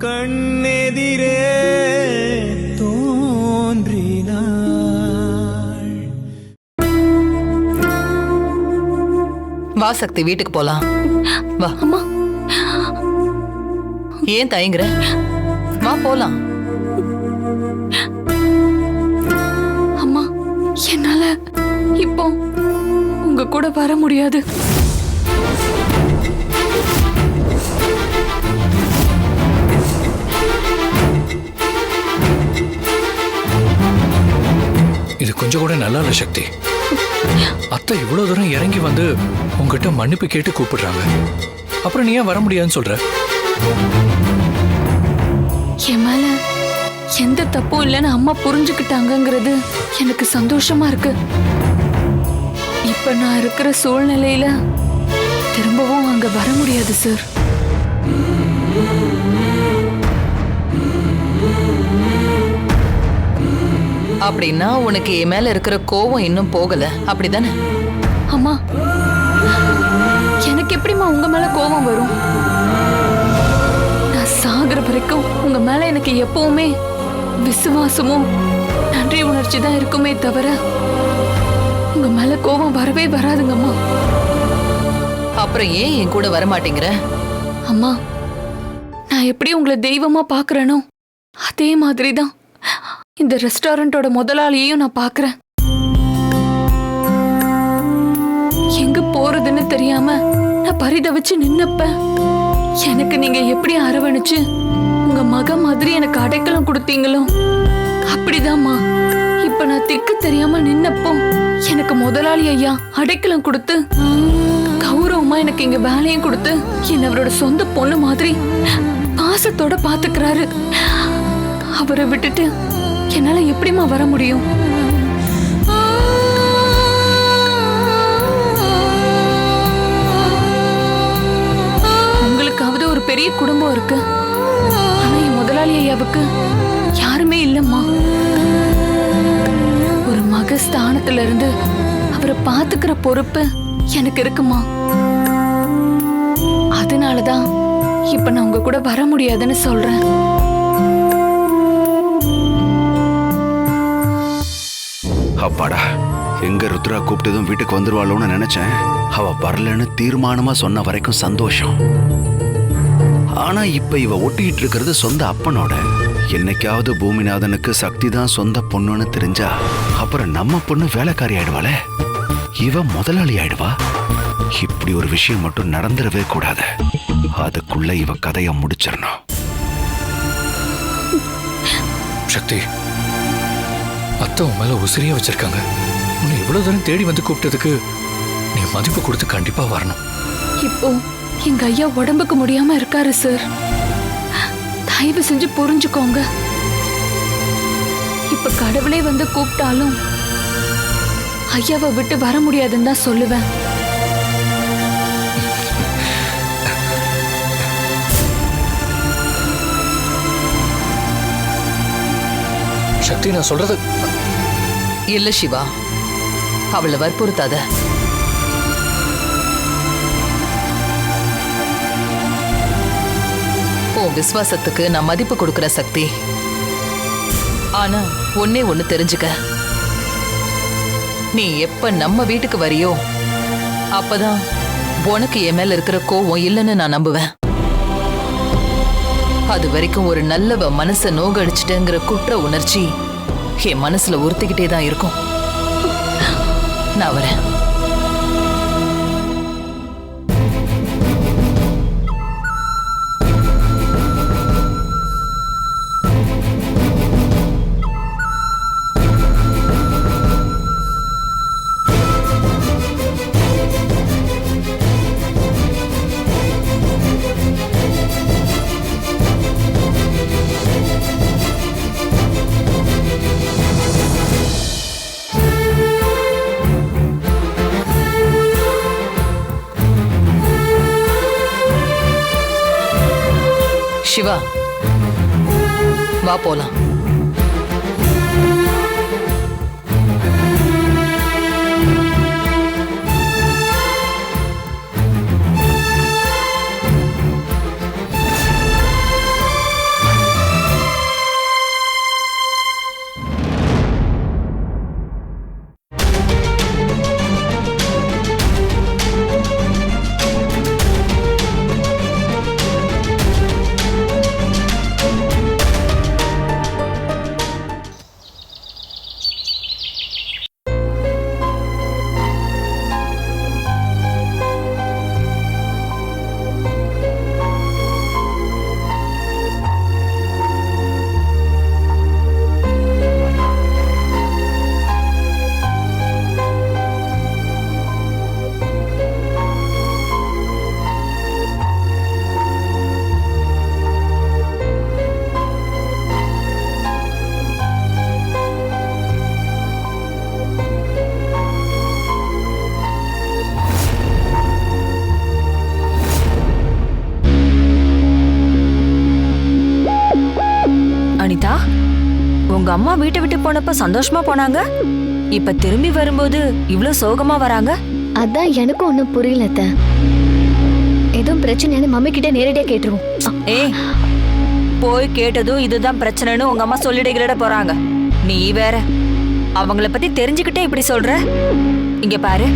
கண்ணெதிரே தோன்றினாள். வா சக்தி வீட்டுக்கு போலாம். வா. அம்மா. ஏன் தயங்குற? வா போலாம். அம்மா என்னால இப்போ உங்க கூட வர முடியாது. கொஞ்சம் கூட நல்லா இல்ல சக்தி. அத்தை இவ்வளவு தூரம் இறங்கி வந்து உங்ககிட்ட மன்னிப்பு கேட்டு கூப்பிடுறாங்க. அப்புறம் நீ ஏன் வர முடியாதுன்னு சொல்ற? என் மேல எந்த தப்பும் இல்லைன்னு அம்மா புரிஞ்சுக்கிட்டாங்கங்கிறது எனக்கு சந்தோஷமா இருக்கு. இப்ப நான் இருக்கிற சூழ்நிலையில திரும்பவும் அங்க வர முடியாது சார் அப்படின்னா உனக்கு என் மேல இருக்கிற கோவம் இன்னும் போகல. அப்படிதானே? அம்மா எனக்கு எப்படிம்மா உங்க மேல கோபம் வரும்? நான் சாகுற வரைக்கும் உங்க மேல எனக்கு எப்பவுமே விசுவாசமும் நன்றி உணர்ச்சி தான் இருக்குமே தவிர உங்க மேல கோபம் வரவே வராதுங்கம்மா. அப்புறம் ஏன் என் கூட வர மாட்டேங்கிற அம்மா நான் எப்படி உங்களை தெய்வமா பார்க்கறேனோ அதே மாதிரி தான் இந்த ரெஸ்டாரண்டோட முதலாளியையும் நான் பாக்குறேன் எங்க போறதுன்னு தெரியாம நான் பரிதவிச்சு நின்னப்ப. எனக்கு நீங்க எப்படி அரவணைச்சு உங்க மக மாதிரி எனக்கு அடைக்கலம் கொடுத்தீங்களோ? அப்படிதாம்மா. இப்ப நான் திக்கு தெரியாம நின்னப்போ எனக்கு முதலாளி ஐயா அடைக்கலம் கொடுத்து கௌரவமா எனக்கு இங்க வேலையும் கொடுத்து என்ன அவரோட சொந்த பொண்ணு மாதிரி பாசத்தோட பாத்துக்கிறாரு. அவரை விட்டுட்டு என்னால எப்படிம்மா வர முடியும்? உங்களுக்காவது ஒரு பெரிய குடும்பம் இருக்கு. ஆனா என் முதலாளி ஐயாவுக்கு யாருமே இல்லம்மா. ஒரு மக ஸ்தானத்துல இருந்து அவரை பாத்துக்கிற பொறுப்பு எனக்கு இருக்குமா? அதனாலதான் இப்ப நான் உங்க கூட வர முடியாதுன்னு சொல்றேன். அப்பாடா எங்க ருத்ரா கூப்பிட்டதும் வீட்டுக்கு வந்துருவாளோன்னு நினைச்சேன். அவ வரலன்னு தீர்மானமா சொன்ன வரைக்கும் சந்தோஷம். ஆனா இப்ப இவ ஒட்டிக்கிட்டு இருக்கிறது சொந்த அப்பனோட. என்னைக்காவது பூமிநாதனுக்கு சக்தி தான் சொந்த பொண்ணுன்னு தெரிஞ்சா அப்புறம் நம்ம பொண்ணு வேலைக்காரி ஆயிடுவாளே? இவ முதலாளி ஆயிடுவா? இப்படி ஒரு விஷயம் மட்டும் நடந்துடவே கூடாது. அதுக்குள்ள இவ கதைய முடிச்சிடணும். சக்தி அத்தை உன் மேல உசிரியா வச்சிருக்காங்க. உன்னை இவ்வளவு தூரம் தேடி வந்து கூப்பிட்டதுக்கு நீ மதிப்பு கொடுத்து கண்டிப்பா வரணும். இப்போ எங்க ஐயா உடம்புக்கு முடியாம இருக்காரு சார். தயவு செஞ்சு புரிஞ்சுக்கோங்க. இப்ப கடவுளே வந்து கூப்பிட்டாலும் ஐயாவை விட்டு வர முடியாதுன்னு தான் சொல்லுவேன். சக்தி நான் சொல்றது இல்ல சிவா. அவளை வற்புறுத்தாத. உன் விசுவாசத்துக்கு நான் மதிப்பு கொடுக்கிற சக்தி. ஆனா ஒன்னே ஒண்ணு தெரிஞ்சுக்க. நீ எப்ப நம்ம வீட்டுக்கு வரியோ அப்பதான் உனக்கு என் மேல இருக்கிற கோவம் இல்லைன்னு நான் நம்புவேன். அது வரைக்கும் ஒரு நல்லவ மனசை நோகடிச்சிட்டேங்கிற குற்ற உணர்ச்சி என் மனசுல உறுத்திக்கிட்டே தான் இருக்கும். நான் வரேன். சிவா. வா போலாம். உங்க அம்மா வீட்டை விட்டு போனப்ப சந்தோஷமா போனாங்க? இப்ப திரும்பி வரும்போது இவ்ளோ சோகமா வராங்க? அதான் எனக்கும் ஒன்றும் புரியல அத்தை. எதுவும் பிரச்சனைன்னு மம்மி கிட்ட நேரடியா கேட்டுருவோம். ஏய் போய் கேட்டதும் இதுதான் பிரச்சனைன்னு உங்க அம்மா சொல்லிடுகிற போறாங்க. நீ வேற அவங்கள பத்தி தெரிஞ்சுக்கிட்டே இப்படி சொல்ற? இங்க பாரு.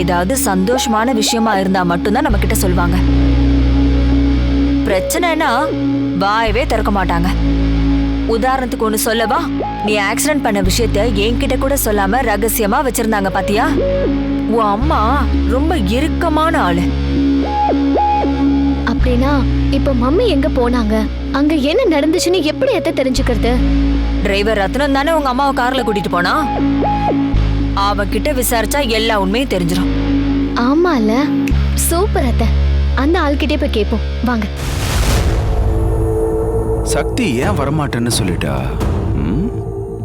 ஏதாவது சந்தோஷமான விஷயமா இருந்தா மட்டும்தான் நம்ம கிட்ட சொல்லுவாங்க பிரச்சனைனா வாயவே திறக்க மாட்டாங்க. உதாரணத்துக்கு ஒண்ணு சொல்லவா? நீ ஆக்சிடென்ட் பண்ண விஷயத்த என்கிட்ட கூட சொல்லாம ரகசியமா வச்சிருந்தாங்க பாத்தியா? உன் அம்மா ரொம்ப இறுக்கமான ஆளு. அப்படின்னா இப்ப மம்மி எங்க போனாங்க? அங்க என்ன நடந்துச்சுன்னு எப்படி எத்த தெரிஞ்சுக்கிறது? டிரைவர் ரத்னம் தானே உங்க அம்மாவை கார்ல கூட்டிட்டு போனா? அவகிட்ட விசாரிச்சா எல்லா உண்மையும் தெரிஞ்சிடும் ஆமால சூப்பர் அத்தை. அந்த ஆள்கிட்டே போய் கேட்போம். வாங்க. சக்தி ஏன் வரமாட்டேன்னு சொல்லிட்டா? ம்?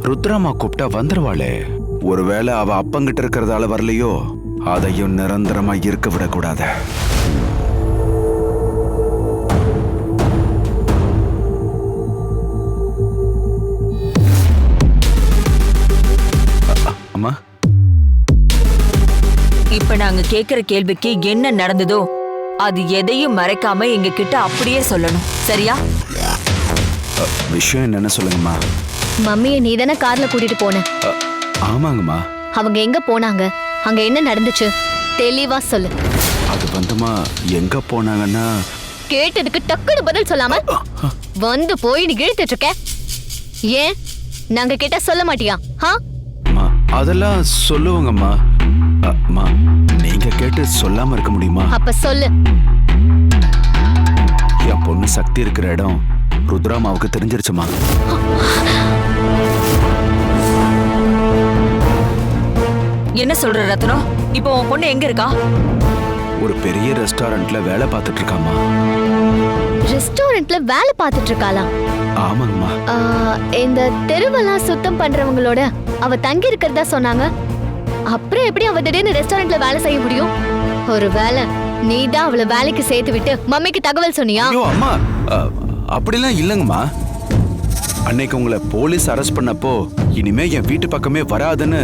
ருத்ராமா கூப்பிட்டா வந்துருவாளே. ஒருவேளை அவ அப்பங்கிட்ட இருக்கிறதால வரலையோ? அதையும் நிரந்தரமா இருக்க விடக்கூடாது. அம்மா? இப்ப நாங்க கேக்குற கேள்விக்கு என்ன நடந்ததோ அது எதையும் மறைக்காம எங்க கிட்ட அப்படியே சொல்லணும். சரியா? விஷயம் என்னன்னு சொல்லுங்கம்மா. மம்மியை நீ தானே கார்ல கூட்டிட்டு போன? ஆமாங்கம்மா. அவங்க எங்க போனாங்க? அங்க என்ன நடந்துச்சு? தெளிவா சொல்லு. அது வந்துமா எங்க போனாங்கன்னா? கேட்டதுக்கு டக்குனு பதில் சொல்லாம வந்து போய் நீ இழுத்துட்டு இருக்க. ஏன்? நாங்க கேட்டா சொல்ல மாட்டியா? ஹா? அதெல்லாம் சொல்லுவாங்கம்மா. அம்மா நீங்க கேட்டு சொல்லாம இருக்க முடியுமா? அப்ப சொல்லு. என் பொண்ணு சக்தி இருக்கிற இடம். ருத்ராமாவுக்கு தெரிஞ்சிருச்சுமா? என்ன சொல்ற ரத்னம் இப்போ உன் பொண்ணு எங்க இருக்கா? ஒரு பெரிய ரெஸ்டாரண்ட்ல வேலை பார்த்துட்டு இருக்காமா ரெஸ்டாரண்ட்ல வேலை பார்த்துட்டு இருக்காளா ஆமாங்கம்மா இந்த தெருவெல்லாம் சுத்தம் பண்றவங்களோட அவ தங்கி இருக்கிறதா சொன்னாங்க. அப்புறம் எப்படி அவ திடீர்னு ரெஸ்டாரண்ட்ல வேலை செய்ய முடியும்? ஒரு வேலை நீ தான் அவளை வேலைக்கு சேர்த்து விட்டு மம்மிக்கு தகவல் சொன்னியா? அம்மா. அப்படிலாம் இல்லைங்கம்மா. அன்னைக்கு உங்களை போலீஸ் அரெஸ்ட் பண்ணப்போ இனிமே என் வீட்டு பக்கமே வராதுன்னு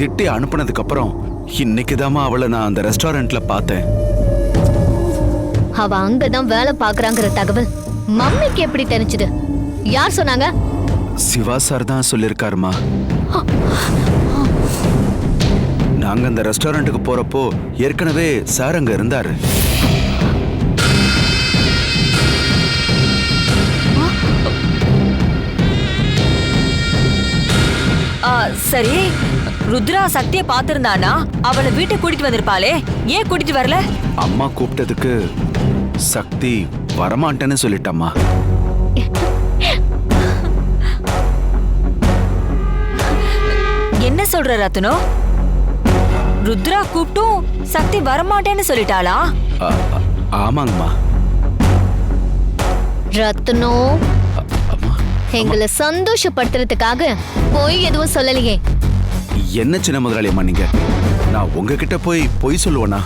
திட்டி அனுப்புனதுக்கு அப்புறம் இன்னைக்குதாம்மா அவளை நான் அந்த ரெஸ்டாரண்ட்ல பார்த்தேன். அவ அங்கதான் வேலை பாக்குறாங்கிற தகவல் மம்மிக்கு எப்படி தெரிஞ்சது? யார் சொன்னாங்க? சிவா சார் தான் சொல்லியிருக்காருமா. நாங்க அந்த ரெஸ்டாரண்ட்டுக்கு போறப்போ ஏற்கனவே சார் அங்க இருந்தாரு. சரி. ருத்ரா சக்திய பாத்திருந்தானா அவளை வீட்டுக்கு கூட்டிட்டு வந்திருப்பாளே. ஏன் கூட்டிட்டு வரல? அம்மா கூப்பிட்டதுக்கு சக்தி வரமாட்டேன்னு சொல்லிட்டம்மா. என்ன சொல்ற ரத்னம் ருத்ரா கூப்பிட்டும் சக்தி வரமாட்டேன்னு சொல்லிட்டாளா? ஆமாங்கம்மா. ரத்னோ? எங்களை சந்தோஷப்படுத்துறதுக்காக போய் எதுவும் சொல்லலையே. என்ன சின்ன முதலாளி அம்மா நீங்க? நான் உங்ககிட்ட போய் பொய் சொல்லுவேனா?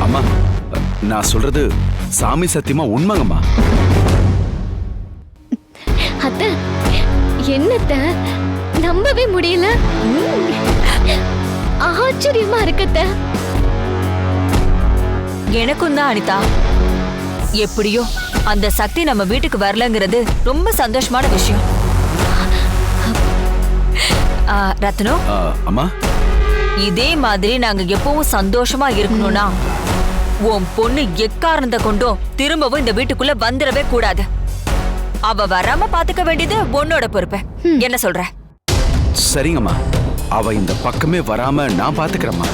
அம்மா நான் சொல்றது சாமி சத்தியமா உண்மைங்கம்மா? அத்தை என்னத்த? நம்பவே முடியல. ஆச்சரியமா இருக்கத்த. எனக்கும் தான் அனிதா. எப்படியோ அந்த சக்தி நம்ம வீட்டுக்கு வரலங்கிறது ரொம்ப சந்தோஷமான விஷயம். ஆ, ரத்னம் அம்மா? இதே மாதிரி நாங்க எப்பவும் சந்தோஷமா இருக்கணும்னா உன் பொண்ணு எக்காரணத்தை கொண்டும் திரும்பவும் இந்த வீட்டுக்குள்ள வந்துடவே கூடாது. அவ வராம பாத்துக்க வேண்டியது உன்னோட பொறுப்பு. என்ன சொல்ற? சரிங்கம்மா. அவ இந்த பக்கமே வராம நான் பாத்துக்கிறேம்மா.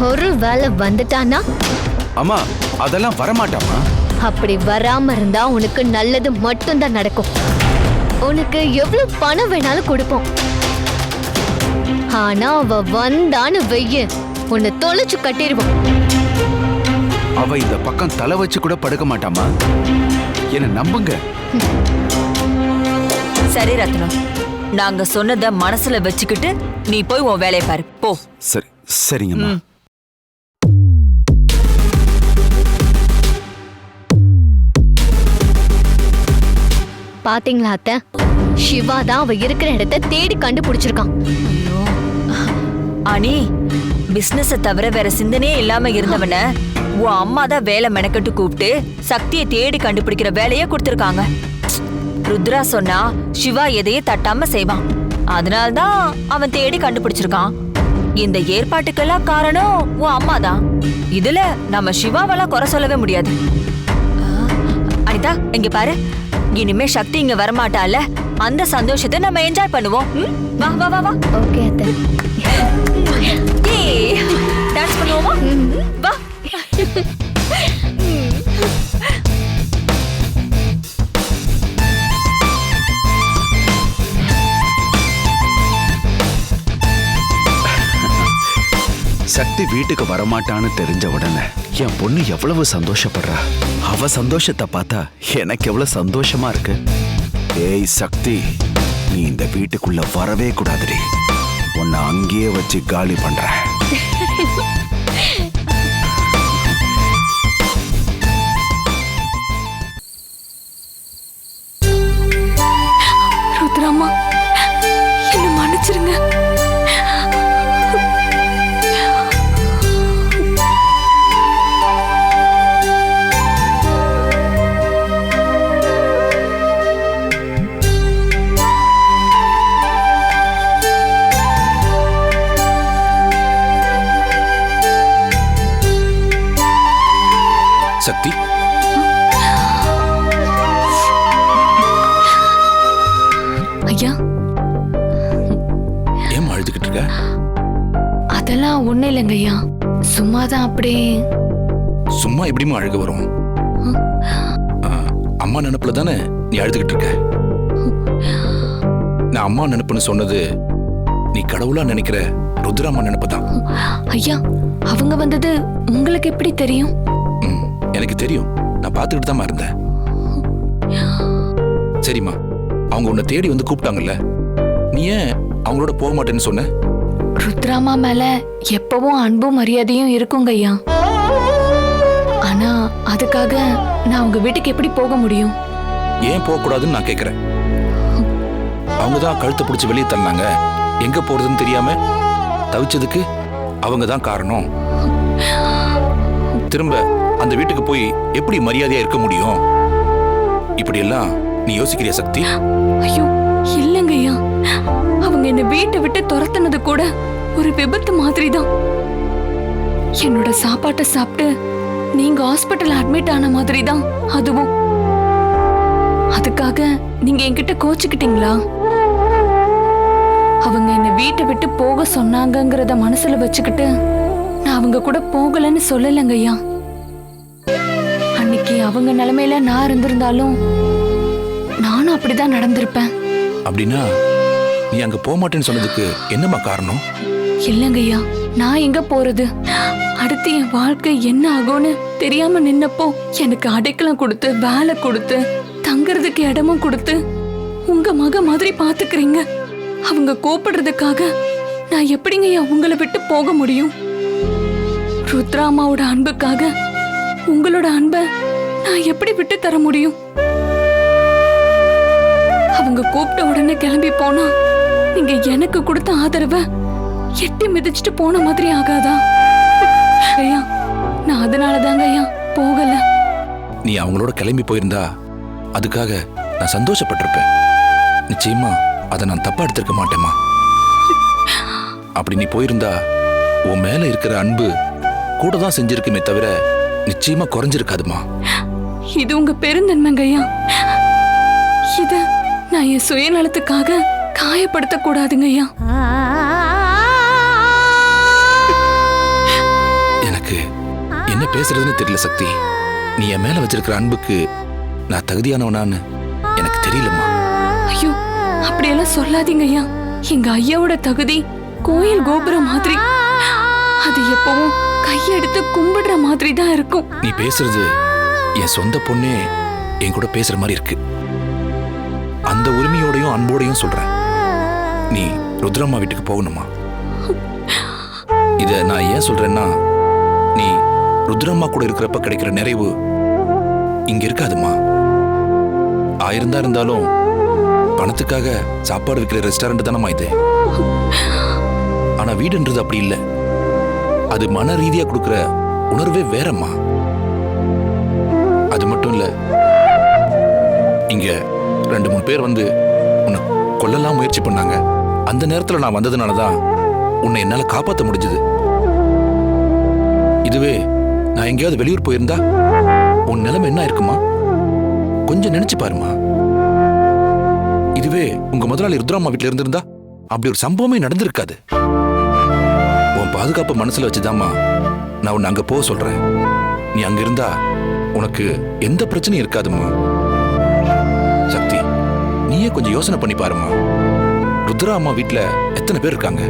ஒரு வேலை வந்துட்டானா? அம்மா அதெல்லாம் வரமாட்டாமா அப்படி வராம இருந்தா உனக்கு நல்லது மட்டும்தான் நடக்கும். உனக்கு எவ்வளவு பணம் வேணாலும் கொடுப்போம். ஆனா அவ வந்தான்னு வெய்ய. உன்னை தொலைச்சு கட்டிடுவோம். அவ இந்த பக்கம் தலை வச்சு கூட படுக்க மாட்டாமா என்ன நம்புங்க. சரி ரத்னம். நாங்க சொன்னத மனசுல வச்சுக்கிட்டு நீ போய் உன் வேலையை பாரு. போ. சரி சரிங்கம்மா. பாத்தீங்களா அத்தை? சிவா தான் அவ இருக்கிற இடத்த தேடி கண்டுபிடிச்சிருக்கான். அனி பிசினஸ தவிர வேற சிந்தனையே இல்லாம இருந்தவன உன் அம்மா தான் வேலை மெனக்கட்டு கூப்பிட்டு சக்தியை தேடி கண்டுபிடிக்கிற வேலையே கொடுத்துருக்காங்க. ருத்ரா சொன்னா சிவா எதையும் தட்டாம செய்வான். அதனால்தான் அவன் தேடி கண்டுபிடிச்சிருக்கான். இந்த ஏற்பாட்டுக்கெல்லாம் காரணம் உன் அம்மா தான். இதுல நம்ம சிவாவெல்லாம் குறை சொல்லவே முடியாது. அனிதா இங்க பாரு. இனிமே சக்தி இங்க வரமாட்டால? அந்த சந்தோஷத்தை நம்ம என்ஜாய் பண்ணுவோம்? வா வா வா வா. ஓகே அத்தை. டான்ஸ் பண்ணுவோமா? வா. சக்தி வீட்டுக்கு வரமாட்டான்னு தெரிஞ்ச உடனே என் பொண்ணு எவ்வளவு சந்தோஷப்படுறா? அவ சந்தோஷத்தை பார்த்தா எனக்கு எவ்வளவு சந்தோஷமா இருக்கு? ஏய் சக்தி நீ இந்த வீட்டுக்குள்ள வரவே கூடாதுடி. உன்னை அங்கேயே வச்சு காலி பண்றேன். சும்மா தான் அப்படியே சும்மா எப்படிமா அழுக வரும்? அம்மா நினப்புல தானே நீ அழுதுகிட்டு இருக்க? நான் அம்மா நினைப்புன்னு சொன்னது நீ கடவுளா நினைக்கிற ருத்ராமா நினைப்பு தான். ஐயா அவங்க வந்தது உங்களுக்கு எப்படி தெரியும்? எனக்கு தெரியும். நான் பார்த்துக்கிட்டு தான் இருந்தேன். சரிம்மா அவங்க உன்னை தேடி வந்து கூப்பிட்டாங்கல்ல. நீ ஏன் அவங்களோட போக மாட்டேன்னு சொன்ன? ருத்ராமா மேல எப்பவும் அன்பும் மரியாதையும் இருக்குங்க ஐயா. ஆனா அதுக்காக நான் உங்க வீட்டுக்கு எப்படி போக முடியும்? ஏன் போகக்கூடாதுன்னு நான் கேட்குறேன் அவங்க தான் கழுத்தை பிடிச்சி வெளியே தள்ளினாங்க. எங்க போறதுன்னு தெரியாம தவிச்சதுக்கு அவங்க தான் காரணம். திரும்ப அந்த வீட்டுக்கு போய் எப்படி மரியாதையா இருக்க முடியும்? இப்படியெல்லாம் நீ யோசிக்கிறியா சக்தி? ஐயோ அவங்க என்னை வீட்டை விட்டு துரத்துனது கூட ஒரு விபத்து மாதிரி தான் என்னோட சாப்பாட்டை சாப்பிட்டு நீங்க ஹாஸ்பிட்டல் அட்மிட் ஆன மாதிரி தான் அதுவும். அதுக்காக நீங்க என்கிட்ட கோச்சுக்கிட்டீங்களா? அவங்க என்னை வீட்டை விட்டு போக சொன்னாங்கங்கிறத மனசுல வச்சுக்கிட்டு நான் அவங்க கூட போகலன்னு சொல்லலைங்க ஐயா. அன்னைக்கு அவங்க நிலைமையில நான் இருந்திருந்தாலும் நானும் அப்படிதான் நடந்திருப்பேன். அப்படின்னா நீ அங்க போக மாட்டேன்னு சொன்னதுக்கு என்னம்மா காரணம்? இல்லைங்கய்யா நான் எங்க போறது? அடுத்து என் வாழ்க்கை என்ன ஆகும்னு தெரியாம நின்னப்போ எனக்கு அடைக்கலம் கொடுத்து வேலை கொடுத்து தங்கறதுக்கு இடமும் கொடுத்து உங்க மக மாதிரி பாத்துக்கிறீங்க. அவங்க கூப்பிடுறதுக்காக நான் எப்படிங்கய்யா உங்களை விட்டு போக முடியும்? ருத்ராமாவோட அன்புக்காக உங்களோட அன்பை நான் எப்படி விட்டு தர முடியும்? அவங்க கூப்பிட்ட உடனே கிளம்பி போனா நீங்க எனக்கு கொடுத்த ஆதரவை எட்டி மிதிச்சிட்டு போன மாதிரி ஆகாதா? ஐயா நான் அதனால தாங்க ஐயா போகல. நீ அவங்களோட கிளம்பி போயிருந்தா அதுக்காக நான் சந்தோஷப்பட்டிருப்பேன். நிச்சயமா அதை நான் தப்பா எடுத்திருக்க மாட்டேம்மா. அப்படி நீ போயிருந்தா உன் மேல இருக்கிற அன்பு கூட தான் செஞ்சிருக்குமே தவிர நிச்சயமா குறைஞ்சிருக்காதுமா இது உங்க பெருந்தன்மைங்க ஐயா. இத நான் என் சுயநலத்துக்காக காயப்படுத்த கூடாதுங்க ஐயா எனக்கு என்ன பேசுறதுன்னு தெரியல சக்தி. நீ என் மேல வச்சிருக்கிற அன்புக்கு நான் தகுதியானவனான்னு எனக்கு தெரியலம்மா. ஐயோ அப்படியெல்லாம் சொல்லாதீங்க ஐயா எங்க ஐயாவோட தகுதி கோயில் கோபுரம் மாதிரி. அது எப்பவும் கையெடுத்து கும்பிடுற மாதிரி தான் இருக்கும். நீ பேசுறது என் சொந்த பொண்ணே என் கூட பேசுற மாதிரி இருக்கு. அந்த உரிமையோடையும் அன்போடையும் சொல்றேன். நீ ருத்ரம்மா வீட்டுக்கு போகணுமா? இத நான் ஏன் சொல்றேன்னா நீ ருத்ரம்மா கூட இருக்கிறப்ப கிடைக்கிற நிறைவு இங்க இருக்காதுமா. ஆயிரம் தான் இருந்தாலும் பணத்துக்காக சாப்பாடு விற்கிற ரெஸ்டாரண்ட் தானம்மா இது. ஆனா வீடுன்றது அப்படி இல்லை. அது மன ரீதியா கொடுக்குற உணர்வே வேறம்மா. அது மட்டும் இல்ல இங்க ரெண்டு மூணு பேர் வந்து உன்னை கொல்லலாம் முயற்சி பண்ணாங்க. அந்த நேரத்துல நான் வந்ததுனால தான் உன்னை என்னால காப்பாத்த முடிஞ்சது. இதுவே நான் எங்கேயாவது வெளியூர் போயிருந்தா உன் நிலைமை என்ன இருக்குமா கொஞ்சம் நினைச்சு பாருமா. இதுவே உங்க முதலாளி ருத்ராமா வீட்ல இருந்திருந்தா அப்படி ஒரு சம்பவமே நடந்திருக்காது. உன் பாதுகாப்பு மனசுல வச்சுதாம்மா நான் உன்னை அங்க போக சொல்றேன். நீ அங்க இருந்தா உனக்கு எந்த பிரச்சனையும் இருக்காதும்மா. சக்தி நீயே கொஞ்சம் யோசனை பண்ணி பாருமா ருத்ரா அம்மா வீட்டில் எத்தனை பேர் இருக்காங்க?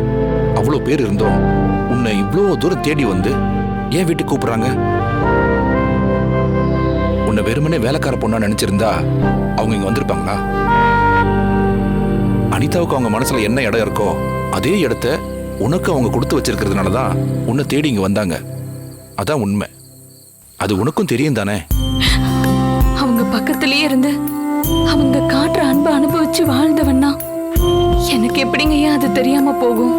அவ்வளோ பேர் இருந்தோம். உன்னை இவ்வளோ தூரம் தேடி வந்து ஏன் வீட்டுக்கு கூப்பிடுறாங்க? உன்னை வெறுமனே வேலைக்கார பொண்ணா நினைச்சிருந்தா அவங்க இங்க வந்திருப்பாங்களா? அனிதாவுக்கு அவங்க மனசுல என்ன இடம் இருக்கோ அதே இடத்த உனக்கு அவங்க கொடுத்து வச்சிருக்கிறதுனால தான் உன்னை தேடி இங்க வந்தாங்க. அதான் உண்மை. அது உனக்கும் தெரியும் தானே? அவங்க பக்கத்திலேயே இருந்து அவங்க காட்டுற அன்பை அனுபவிச்சு வாழ்ந்தவன்னா எனக்கு எப்படிங்க ஏன் அது தெரியாம போகும்?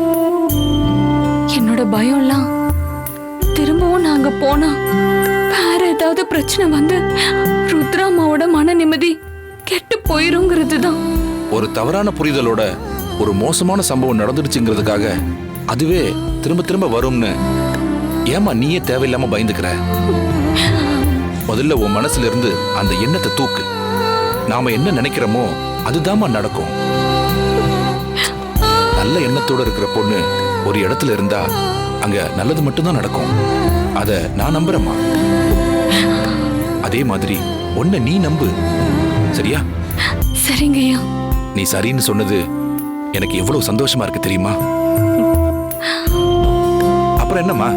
என்னோட பயம்லாம் திரும்பவும் நாங்க போனா வேற ஏதாவது பிரச்சனை வந்து ருத்ராமாவோட மன நிம்மதி கெட்டு போயிருங்கிறது தான் ஒரு தவறான புரிதலோட ஒரு மோசமான சம்பவம் நடந்துடுச்சுங்கிறதுக்காக அதுவே திரும்ப திரும்ப வரும்னு ஏமா நீயே தேவையில்லாம பயந்துக்கிற? முதல்ல உன் மனசுல இருந்து அந்த எண்ணத்தை தூக்கு. நாம என்ன நினைக்கிறோமோ அதுதாம்மா நடக்கும். நல்ல எண்ணத்தோட இருக்கிற பொண்ணு ஒரு இடத்துல இருந்தா அங்க நல்லது மட்டும்தான் நடக்கும். அத நான் நம்புறேம்மா. அதே மாதிரி ஒன்ன நீ நம்பு. சரியா? சரிங்கய்யா நீ சரின்னு சொன்னது எனக்கு எவ்வளவு சந்தோஷமா இருக்கு தெரியுமா? அப்புறம் என்னம்மா?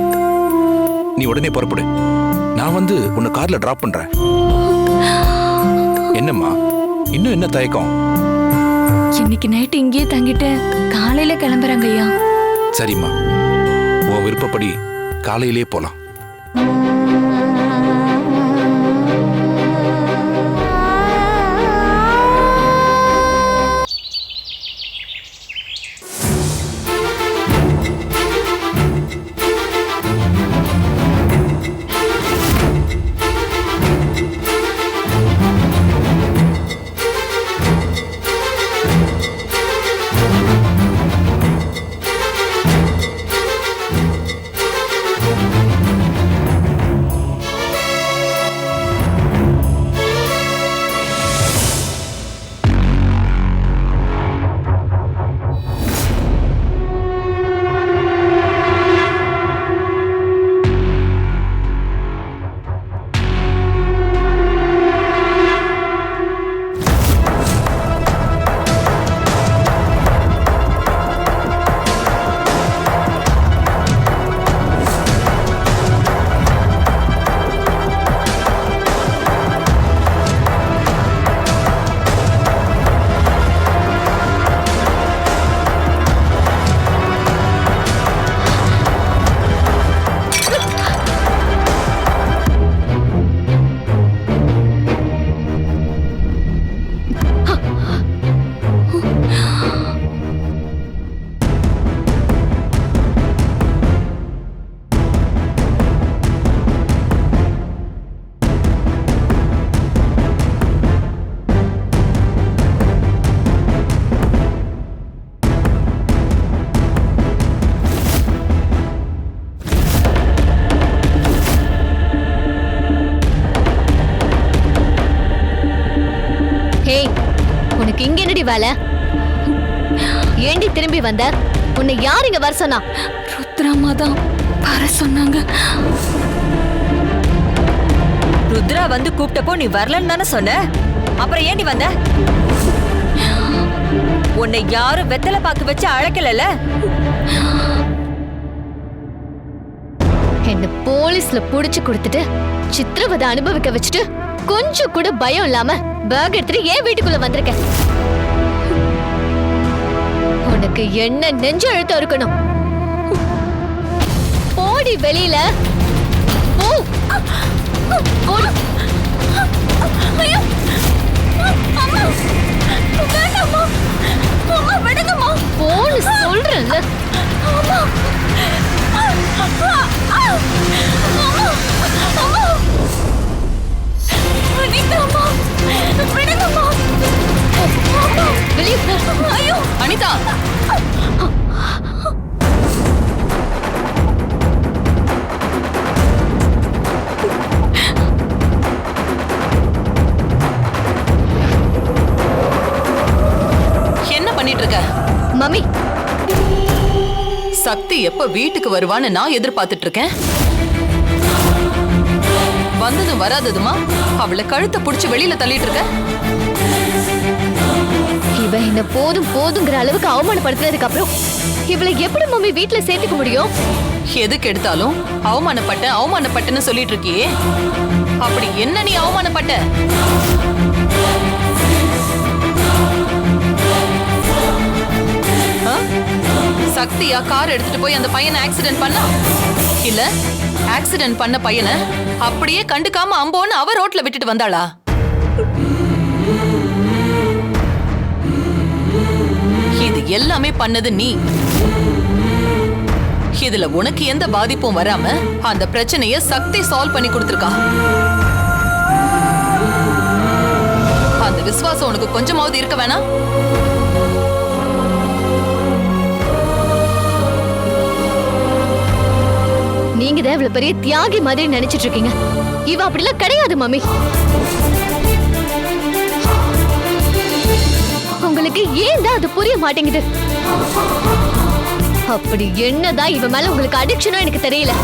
நீ உடனே புறப்படு. நான் வந்து உன்னை கார்ல டிராப் பண்றேன். என்னம்மா? இன்னும் என்ன தயக்கம்? இன்னைக்கு நைட்டு இங்கேயே தங்கிட்டு காலையில கிளம்புறாங்க ஐயா சரிம்மா. உன் விருப்பப்படி காலையிலே போலாம். என்னடி வேலை. ஏண்டி திரும்பி வந்த? உன்னை யார் இங்க வர சொன்னா? ருத்ராமா தான் வர சொன்னாங்க. ருத்ரா வந்து கூப்பிட்டப்போ நீ வரலன்னு தானே சொன்ன? அப்புறம் ஏண்டி வந்த? உன்னை யாரும் வெத்தலை பாக்கு வச்சு அழைக்கலல என்ன போலீஸ்ல புடிச்சு கொடுத்துட்டு சித்திரவதை அனுபவிக்க வச்சுட்டு கொஞ்சம் கூட பயம் இல்லாம பேக் எடுத்துட்டு ஏன் வீட்டுக்குள்ள வந்திருக்க உனக்கு என்ன நெஞ்சு அழுத்தம் இருக்கணும்? போடி வெளியில. அம்மா. வேண்டாம்மா. எப்ப வீட்டுக்கு வருவான்னு நான் எதிர்பார்த்துட்டு இருக்கேன் வந்ததும் வராததுமா? அவளை கழுத்தை புடிச்சு வெளியில தள்ளிட்டு இருக்க இவ என்ன போதும் போதுங்கிற அளவுக்கு அவமானப்படுத்துனதுக்கு அப்புறம் இவளை எப்படி மம்மி வீட்ல சேர்த்துக்க முடியும்? எதுக்கு எடுத்தாலும் அவமானப்பட்ட அவமானப்பட்டன்னு சொல்லிட்டு இருக்கியே அப்படி என்ன நீ அவமானப்பட்ட? சக்தியா கார் எடுத்துட்டு போய் அந்த பையனை ஆக்சிடென்ட் பண்ணா? இல்ல ஆக்சிடென்ட் பண்ண பையனை அப்படியே கண்டுக்காம அம்போன்னு அவ ரோட்ல விட்டுட்டு வந்தாளா? இது எல்லாமே பண்ணது நீ. இதுல உனக்கு எந்த பாதிப்பும் வராம அந்த பிரச்சனைய சக்தி சால்வ் பண்ணி கொடுத்துருக்கா. அந்த விசுவாசம் உனக்கு கொஞ்சமாவது இருக்க வேணாம்? நீங்க தான் இவ்வளவு பெரிய தியாகி மாதிரி நினைச்சிட்டு இருக்கீங்க. இவ அப்படிலாம் கிடையாது மம்மி. உங்களுக்கு ஏன் தான் அது புரிய மாட்டேங்குது? அப்படி என்னதான் இவ மேல உங்களுக்கு அடிக்ஷனோ எனக்கு தெரியல.